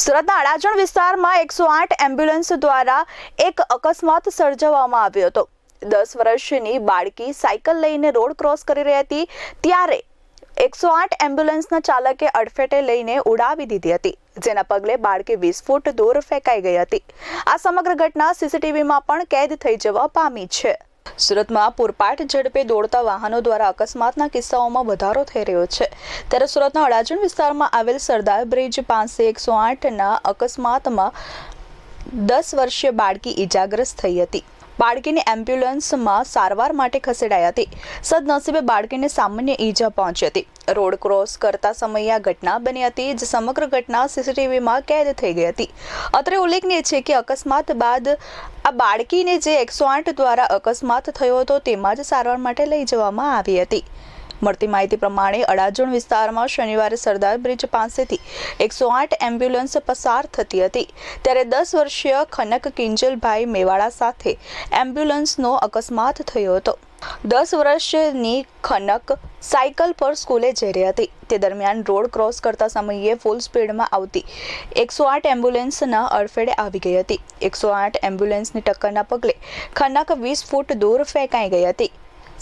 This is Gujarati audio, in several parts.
સુરતના અડાજણ વિસ્તારમાં એકસો આઠ એમ્બ્યુલન્સ દ્વારા એક અકસ્માત સર્જવામાં આવ્યો હતો. દસ વર્ષની બાળકી સાયકલ લઈને રોડ ક્રોસ કરી રહી હતી, ત્યારે એકસો આઠ એમ્બ્યુલન્સના ચાલકે અડફેટે લઈને ઉડાવી દીધી હતી, જેના પગલે બાળકી વીસ ફૂટ દૂર ફેંકાઈ ગઈ હતી. આ સમગ્ર ઘટના સીસીટીવીમાં પણ કેદ થઈ જવા પામી છે. સુરતમાં પૂરપાટ ઝડપે દોડતા વાહનો દ્વારા અકસ્માતના કિસ્સાઓમાં વધારો થઈ રહ્યો છે. ત્યારે સુરતના અડાજણ વિસ્તારમાં આવેલ સરદાર બ્રિજ પાસે એકસો આઠના અકસ્માતમાં દસ વર્ષીય બાળકી ઈજાગ્રસ્ત થઈ હતી. બાળકીને એમ્બ્યુલન્સમાં સારવાર માટે ખસેડાઈ હતી. સદનસીબે બાળકીને સામાન્ય ઈજા પહોંચી હતી. રોડ ક્રોસ કરતા સમયે આ ઘટના બની હતી, જે સમગ્ર ઘટના સીસીટીવીમાં કેદ થઈ ગઈ હતી. અત્રે ઉલ્લેખનીય છે કે અકસ્માત બાદ આ બાળકીને જે એકસો આઠ દ્વારા અકસ્માત થયો હતો, તેમાં જ સારવાર માટે લઈ જવામાં આવી હતી. મળતી માહિતી પ્રમાણે અડાજણ વિસ્તારમાં શનિવારે સરદાર બ્રિજ પાસેથી એકસો આઠ એમ્બ્યુલન્સ પસાર થતી હતી. ત્યારે દસ વર્ષીય ખનક કિંજલભાઈ મેવાડા સાથે એમ્બ્યુલન્સનો અકસ્માત થયો હતો. દસ વર્ષની ખનક સાયકલ પર સ્કૂલે જઈ રહી હતી. તે દરમિયાન રોડ ક્રોસ કરતા સમયે ફૂલ સ્પીડમાં આવતી એકસો આઠ એમ્બ્યુલન્સના અડફેડે આવી ગઈ હતી. એકસો આઠ એમ્બ્યુલન્સની ટક્કરના પગલે ખનક વીસ ફૂટ દૂર ફેંકાઈ ગઈ હતી.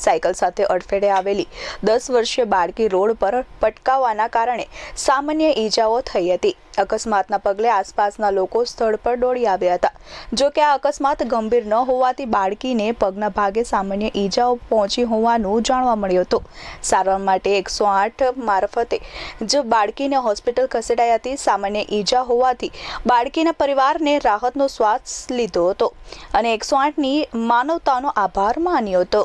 સાયકલ સાથે અડફેટે આવેલી દસ વર્ષીય બાળકી રોડ પર પટકાવવાના કારણે સામાન્ય ઈજાઓ થઈ હતી. અકસ્માતના પગલે આસપાસના લોકો સ્થળ પર દોડી આવ્યા હતા. જો કે આ અકસ્માત ગંભીર ન હોવાથી બાળકીને પગના ભાગે સામાન્ય ઈજાઓ પહોંચી હોવાનું જાણવા મળ્યું હતું. સારવાર માટે એકસો આઠ મારફતે જ બાળકીને હોસ્પિટલ ખસેડાઈ હતી. સામાન્ય ઈજા હોવાથી બાળકીના પરિવારને રાહતનો શ્વાસ લીધો હતો અને એકસો આઠની માનવતાનો આભાર માન્યો હતો.